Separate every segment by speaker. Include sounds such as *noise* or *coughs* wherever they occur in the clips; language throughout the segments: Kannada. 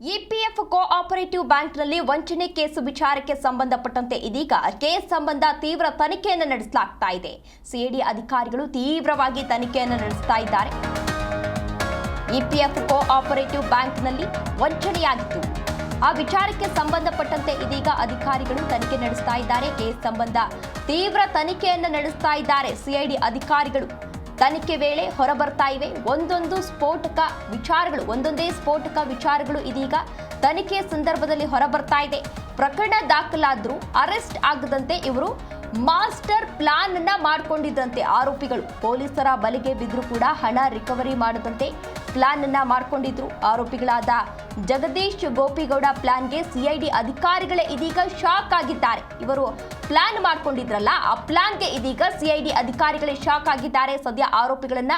Speaker 1: ಇಪಿಎಫ್ ಕೋಆಪರೇಟಿವ್ ಬ್ಯಾಂಕ್ನಲ್ಲಿ ವಂಚನೆ ಕೇಸು ವಿಚಾರಕ್ಕೆ ಸಂಬಂಧಪಟ್ಟಂತೆ ಇದೀಗ ಕೇಸ್ ಸಂಬಂಧ ತೀವ್ರ ತನಿಖೆಯನ್ನು ನಡೆಸಲಾಗ್ತಾ ಇದೆ. ಸಿಐಡಿ ಅಧಿಕಾರಿಗಳು ತೀವ್ರವಾಗಿ ತನಿಖೆಯನ್ನು ನಡೆಸ್ತಾ ಇದ್ದಾರೆ. ಇಪಿಎಫ್ ಕೋಆಪರೇಟಿವ್ ಬ್ಯಾಂಕ್ನಲ್ಲಿ ವಂಚನೆಯಾಗಿತ್ತು. ಆ ವಿಚಾರಕ್ಕೆ ಸಂಬಂಧಪಟ್ಟಂತೆ ಇದೀಗ ಅಧಿಕಾರಿಗಳು ತನಿಖೆ ನಡೆಸ್ತಾ ಇದ್ದಾರೆ. ಕೇಸ್ ಸಂಬಂಧ ತೀವ್ರ ತನಿಖೆಯನ್ನು ನಡೆಸ್ತಾ ಇದ್ದಾರೆ. ಸಿಐಡಿ ಅಧಿಕಾರಿಗಳು. ತನಿಖೆ ವೇಳೆ ಹೊರಬರ್ತಾ ಇವೆ. ಒಂದೊಂದು ಸ್ಫೋಟಕ ವಿಚಾರಗಳು, ಒಂದೊಂದೇ ಸ್ಫೋಟಕ ವಿಚಾರಗಳು ಇದೀಗ ತನಿಖೆ ಸಂದರ್ಭದಲ್ಲಿ ಹೊರಬರ್ತಾ ಇದೆ. ಪ್ರಕರಣ ದಾಖಲಾದರೂ ಅರೆಸ್ಟ್ ಆಗದಂತೆ ಇವರು ಮಾಸ್ಟರ್ ಪ್ಲಾನ್ ಅನ್ನ ಮಾಡ್ಕೊಂಡಿದ್ದಂತೆ ಆರೋಪಿಗಳು. ಪೊಲೀಸರ ಬಲಿಗೆ ಬಿದ್ದರೂ ಕೂಡ ಹಣ ರಿಕವರಿ ಮಾಡದಂತೆ ಪ್ಲಾನ್ ಅನ್ನ ಮಾಡ್ಕೊಂಡಿದ್ರು. ಆರೋಪಿಗಳಾದ ಜಗದೀಶ್ ಗೋಪಿಗೌಡ ಪ್ಲಾನ್ಗೆ ಸಿಐಡಿ ಅಧಿಕಾರಿಗಳೇ ಇದೀಗ ಶಾಕ್ ಆಗಿದ್ದಾರೆ. ಇವರು ಪ್ಲಾನ್ ಮಾಡ್ಕೊಂಡಿದ್ರಲ್ಲ, ಆ ಪ್ಲಾನ್ಗೆ ಇದೀಗ ಸಿಐಡಿ ಅಧಿಕಾರಿಗಳೇ ಶಾಕ್ ಆಗಿದ್ದಾರೆ. ಸದ್ಯ ಆರೋಪಿಗಳನ್ನ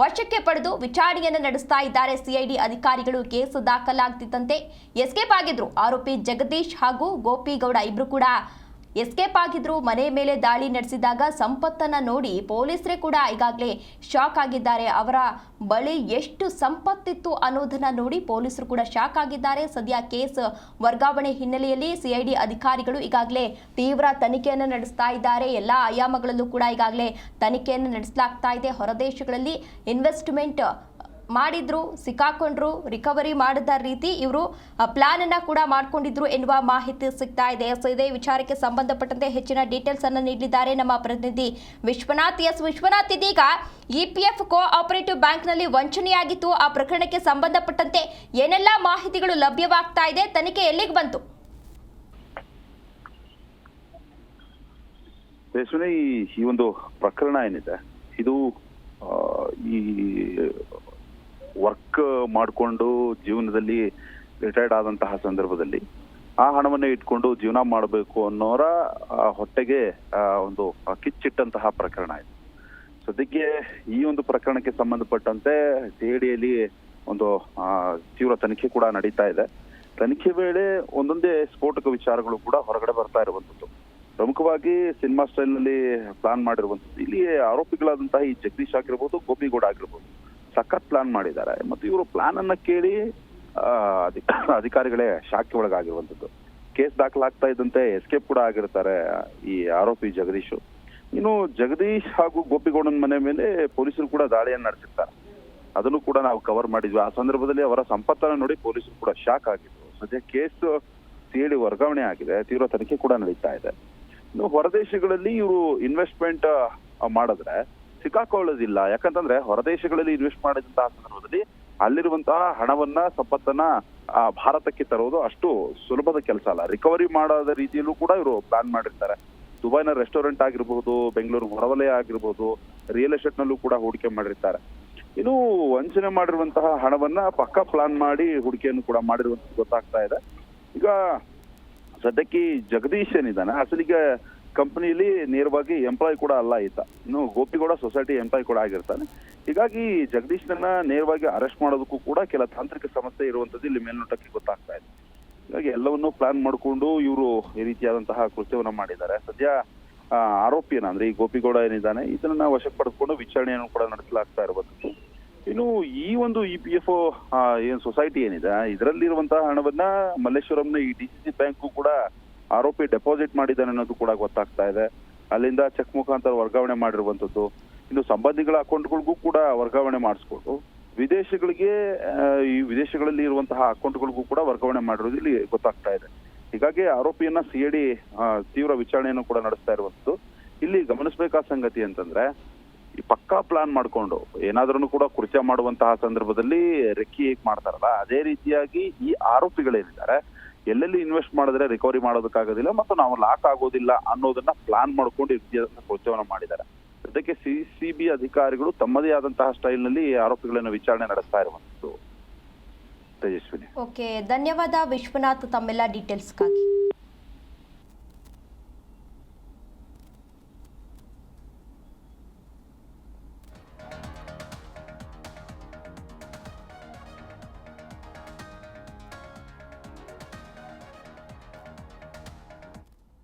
Speaker 1: ವಶಕ್ಕೆ ಪಡೆದು ವಿಚಾರಣೆಯನ್ನು ನಡೆಸ್ತಾ ಇದ್ದಾರೆ. ಸಿಐಡಿ ಅಧಿಕಾರಿಗಳು ಕೇಸು ದಾಖಲಾಗ್ತಿದ್ದಂತೆ ಎಸ್ಕೇಪ್ ಆಗಿದ್ರು. ಆರೋಪಿ ಜಗದೀಶ್ ಹಾಗೂ ಗೋಪಿಗೌಡ ಇಬ್ರು ಕೂಡ ಎಸ್ಕೇಪ್ ಆಗಿದ್ರು, ಮನೆ ಮೇಲೆ ದಾಳಿ ನಡೆಸಿದಾಗ ಸಂಪತ್ತನ್ನ ನೋಡಿ ಪೊಲೀಸರೇ ಕೂಡ ಈಗಾಗಲೇ ಶಾಕ್ ಆಗಿದ್ದಾರೆ. ಅವರ ಬಳಿ ಎಷ್ಟು ಸಂಪತ್ತಿತ್ತು ಅನ್ನೋದನ್ನ ನೋಡಿ ಪೊಲೀಸರು ಕೂಡ ಶಾಕ್ ಆಗಿದ್ದಾರೆ. ಸದ್ಯ ಕೇಸ್ ವರ್ಗಾವಣೆ ಹಿನ್ನೆಲೆಯಲ್ಲಿ ಸಿಐಡಿ ಅಧಿಕಾರಿಗಳು ಈಗಾಗಲೇ ತೀವ್ರ ತನಿಖೆಯನ್ನು ನಡೆಸ್ತಾ ಇದ್ದಾರೆ. ಎಲ್ಲ ಆಯಾಮಗಳಲ್ಲೂ ಕೂಡ ಈಗಾಗಲೇ ತನಿಖೆಯನ್ನು ನಡೆಸಲಾಗ್ತಾ ಇದೆ. ಹೊರದೇಶಗಳಲ್ಲಿ ಇನ್ವೆಸ್ಟ್ಮೆಂಟ್ ಮಾಡಿದ್ರು, ಸಿಕ್ಕಾಕೊಂಡ್ರು ರಿಕವರಿ ಮಾಡಿದ ರೀತಿ ಇವರು ಪ್ಲಾನ್ ಅನ್ನ ಕೂಡ ಮಾಡ್ಕೊಂಡಿದ್ರು ಎನ್ನುವ ಮಾಹಿತಿ ಸಿಗ್ತಾ ಇದೆ. ಸೊ ಇದೇ ವಿಚಾರಕ್ಕೆ ಸಂಬಂಧಪಟ್ಟಂತೆ ಹೆಚ್ಚಿನ ಡೀಟೇಲ್ಸ್ ಅನ್ನು ನೀಡಿದ್ದಾರೆ ನಮ್ಮ ಪ್ರತಿನಿಧಿ ವಿಶ್ವನಾಥ್. ಎಸ್ ವಿಶ್ವನಾಥ್, ಇದೀಗ ಇಪಿಎಫ್ ಕೋ ಆಪರೇಟಿವ್ ಬ್ಯಾಂಕ್ನಲ್ಲಿ ವಂಚನೆಯಾಗಿತ್ತು. ಆ ಪ್ರಕರಣಕ್ಕೆ ಸಂಬಂಧಪಟ್ಟಂತೆ ಏನೆಲ್ಲ ಮಾಹಿತಿಗಳು ಲಭ್ಯವಾಗ್ತಾ ಇದೆ, ತನಿಖೆ ಎಲ್ಲಿಗೆ ಬಂತು?
Speaker 2: ಈ ಒಂದು ಪ್ರಕರಣ ಏನಿದೆ, ಇದು ಈ ಮಾಡಿಕೊಂಡು ಜೀವನದಲ್ಲಿ ರಿಟೈರ್ಡ್ ಆದಂತಹ ಸಂದರ್ಭದಲ್ಲಿ ಆ ಹಣವನ್ನೇ ಇಟ್ಕೊಂಡು ಜೀವನ ಮಾಡಬೇಕು ಅನ್ನೋರ ಹೊಟ್ಟೆಗೆ ಒಂದು ಕಿಚ್ಚಿಟ್ಟಂತಹ ಪ್ರಕರಣ ಇದೆ. ಸದ್ಯಕ್ಕೆ ಈ ಒಂದು ಪ್ರಕರಣಕ್ಕೆ ಸಂಬಂಧಪಟ್ಟಂತೆ ಸಿಐಡಿಯಲ್ಲಿ ಒಂದು ತೀವ್ರ ತನಿಖೆ ಕೂಡ ನಡೀತಾ ಇದೆ. ತನಿಖೆ ವೇಳೆ ಒಂದೊಂದೇ ಸ್ಫೋಟಕ ವಿಚಾರಗಳು ಕೂಡ ಹೊರಗಡೆ ಬರ್ತಾ ಇರುವಂತದ್ದು ಪ್ರಮುಖವಾಗಿ ಸಿನಿಮಾ ಸ್ಟೈಲ್ನಲ್ಲಿ ಪ್ಲಾನ್ ಮಾಡಿರುವಂತದ್ದು ಇಲ್ಲಿ ಆರೋಪಿಗಳಾದಂತಹ ಈ ಜಗದೀಶ್ ಆಗಿರ್ಬೋದು, ಗೋಪಿಗೌಡ ಆಗಿರ್ಬೋದು. ಸಖತ್ ಪ್ಲಾನ್ ಮಾಡಿದ್ದಾರೆ. ಮತ್ತು ಇವರು ಪ್ಲಾನ್ ಅನ್ನ ಕೇಳಿ *coughs* ಅಧಿಕಾರಿಗಳೇ ಶಾಖೆ ಒಳಗಾಗಿರುವಂತದ್ದು ಕೇಸ್ ದಾಖಲಾಗ್ತಾ ಇದ್ದಂತೆ ಎಸ್ಕೇಪ್ ಕೂಡ ಆಗಿರ್ತಾರೆ, ಈ ಆರೋಪಿ ಜಗದೀಶ್. ಇನ್ನು ಜಗದೀಶ್ ಹಾಗೂ ಗೋಪಿಗೌಡನ ಮನೆ ಮೇಲೆ ಪೊಲೀಸರು ಕೂಡ ದಾಳಿಯನ್ನು ನಡೆಸಿರ್ತಾರೆ. ಅದನ್ನು ಕೂಡ ನಾವು ಕವರ್ ಮಾಡಿದ್ವಿ. ಆ ಸಂದರ್ಭದಲ್ಲಿ ಅವರ ಸಂಪತ್ತನ್ನು ನೋಡಿ ಪೊಲೀಸರು ಕೂಡ ಶಾಕ್ ಆಗಿದ್ರು. ಸದ್ಯ ಕೇಸ್ ಸಿಐಡಿ ವರ್ಗಾವಣೆ ಆಗಿದೆ. ತೀವ್ರ ತನಿಖೆ ಕೂಡ ನಡೀತಾ ಇದೆ. ಇನ್ನು ಹೊರದೇಶಗಳಲ್ಲಿ ಇವರು ಇನ್ವೆಸ್ಟ್ಮೆಂಟ್ ಮಾಡಿದ್ರೆ ಸಿಕ್ಕಾಕೊಳ್ಳೋದಿಲ್ಲ. ಯಾಕಂತಂದ್ರೆ ಹೊರದೇಶಗಳಲ್ಲಿ ಇನ್ವೆಸ್ಟ್ ಮಾಡಿದಂತಹ ಸಂದರ್ಭದಲ್ಲಿ ಅಲ್ಲಿರುವಂತಹ ಹಣವನ್ನ, ಸಂಪತ್ತನ್ನ ಭಾರತಕ್ಕೆ ತರುವುದು ಅಷ್ಟು ಸುಲಭದ ಕೆಲಸ ಅಲ್ಲ. ರಿಕವರಿ ಮಾಡದ ರೀತಿಯಲ್ಲೂ ಕೂಡ ಇವರು ಪ್ಲಾನ್ ಮಾಡಿರ್ತಾರೆ. ದುಬೈನ ರೆಸ್ಟೋರೆಂಟ್ ಆಗಿರ್ಬಹುದು ಬೆಂಗಳೂರು ಹೊರವಲಯ ಆಗಿರ್ಬಹುದು ರಿಯಲ್ ಎಸ್ಟೇಟ್ ನಲ್ಲೂ ಕೂಡ ಹೂಡಿಕೆ ಮಾಡಿರ್ತಾರೆ. ಇನ್ನು ವಂಚನೆ ಮಾಡಿರುವಂತಹ ಹಣವನ್ನ ಪಕ್ಕ ಪ್ಲಾನ್ ಮಾಡಿ ಹೂಡಿಕೆಯನ್ನು ಕೂಡ ಮಾಡಿರುವಂತ ಗೊತ್ತಾಗ್ತಾ ಇದೆ. ಈಗ ಸದ್ಯಕ್ಕೆ ಜಗದೀಶ್ ಏನಿದ್ದಾನೆ ಅಸಲಿಗೆ ಕಂಪನಿಲಿ ನೇರವಾಗಿ ಎಂಪ್ಲಾಯ್ ಕೂಡ ಅಲ್ಲ ಈತ. ಇನ್ನು ಗೋಪಿಗೌಡ ಸೊಸೈಟಿ ಎಂಪ್ಲಾಯ್ ಕೂಡ ಆಗಿರ್ತಾನೆ. ಹೀಗಾಗಿ ಜಗದೀಶ್ನನ್ನ ನೇರವಾಗಿ ಅರೆಸ್ಟ್ ಮಾಡೋದಕ್ಕೂ ಕೂಡ ಕೆಲ ತಾಂತ್ರಿಕ ಸಮಸ್ಯೆ ಇರುವಂತದ್ದು ಇಲ್ಲಿ ಮೇಲ್ನೋಟಕ್ಕೆ ಗೊತ್ತಾಗ್ತಾ ಇದೆ. ಹೀಗಾಗಿ ಎಲ್ಲವನ್ನೂ ಪ್ಲಾನ್ ಮಾಡಿಕೊಂಡು ಇವರು ಈ ರೀತಿಯಾದಂತಹ ಕೃತ್ಯವನ್ನು ಮಾಡಿದ್ದಾರೆ. ಸದ್ಯ ಆರೋಪಿ ಆರೋಪಿಯನ್ನ, ಅಂದ್ರೆ ಈ ಗೋಪಿಗೌಡ ಏನಿದ್ದಾನೆ ಇದನ್ನ ವಶಕ್ಕೆ ಪಡೆದುಕೊಂಡು ವಿಚಾರಣೆಯನ್ನು ಕೂಡ ನಡೆಸಲಾಗ್ತಾ ಇರುವಂತದ್ದು ಇನ್ನು ಈ ಒಂದು ಇ ಪಿ ಎಫ್ ಏನ್ ಸೊಸೈಟಿ ಏನಿದೆ ಇದರಲ್ಲಿರುವಂತಹ ಹಣವನ್ನ ಮಲ್ಲೇಶ್ವರಂನ ಈ ಡಿ ಸಿ ಸಿ ಬ್ಯಾಂಕು ಕೂಡ ಆರೋಪಿ ಡೆಪಾಸಿಟ್ ಮಾಡಿದ್ದಾನೆ ಅನ್ನೋದು ಕೂಡ ಗೊತ್ತಾಗ್ತಾ ಇದೆ. ಅಲ್ಲಿಂದ ಚೆಕ್ ಮುಖಾಂತರ ವರ್ಗಾವಣೆ ಮಾಡಿರುವಂತದ್ದು. ಇನ್ನು ಸಂಬಂಧಿಗಳ ಅಕೌಂಟ್ಗಳಿಗೂ ಕೂಡ ವರ್ಗಾವಣೆ ಮಾಡಿಸ್ಕೊಂಡು, ವಿದೇಶಗಳಿಗೆ ಈ ವಿದೇಶಗಳಲ್ಲಿ ಇರುವಂತಹ ಅಕೌಂಟ್ಗಳಿಗೂ ಕೂಡ ವರ್ಗಾವಣೆ ಮಾಡಿರೋದು ಇಲ್ಲಿ ಗೊತ್ತಾಗ್ತಾ ಇದೆ. ಹೀಗಾಗಿ ಆರೋಪಿಯನ್ನ ಡಿ ತೀವ್ರ ವಿಚಾರಣೆಯನ್ನು ಕೂಡ ನಡೆಸ್ತಾ ಇರುವಂಥದ್ದು ಇಲ್ಲಿ ಗಮನಿಸಬೇಕಾದ ಸಂಗತಿ ಅಂತಂದ್ರೆ, ಈ ಪಕ್ಕಾ ಪ್ಲಾನ್ ಮಾಡ್ಕೊಂಡು ಏನಾದ್ರೂ ಕೂಡ ಕೃತ್ಯ ಮಾಡುವಂತಹ ಸಂದರ್ಭದಲ್ಲಿ ರೆಕ್ಕಿ ಮಾಡ್ತಾರಲ್ಲ, ಅದೇ ರೀತಿಯಾಗಿ ಈ ಆರೋಪಿಗಳೇನಿದ್ದಾರೆ ಎಲ್ಲೆಲ್ಲಿ ಇನ್ವೆಸ್ಟ್ ಮಾಡಿದ್ರೆ ರಿಕವರಿ ಮಾಡೋದಕ್ಕಾಗೋದಿಲ್ಲ ಮತ್ತು ನಾವು ಲಾಕ್ ಆಗೋದಿಲ್ಲ ಅನ್ನೋದನ್ನ ಪ್ಲಾನ್ ಮಾಡ್ಕೊಂಡು ರೀತಿಯಾದಂತಹ ಮಾಡಿದ್ದಾರೆ. ಅದಕ್ಕೆ ಸಿ ಅಧಿಕಾರಿಗಳು ತಮ್ಮದೇ ಆದಂತಹ ಸ್ಟೈಲ್ನಲ್ಲಿ ಆರೋಪಿಗಳನ್ನು ವಿಚಾರಣೆ ನಡೆಸ್ತಾ ಇರುವಂತದ್ದು ತೇಜಸ್ವಿನಿ.
Speaker 1: ಓಕೆ ಧನ್ಯವಾದ. ವಿಶ್ವನಾಥ್, ತಮ್ಮೆಲ್ಲ ಡೀಟೇಲ್ಸ್ಗಾಗಿ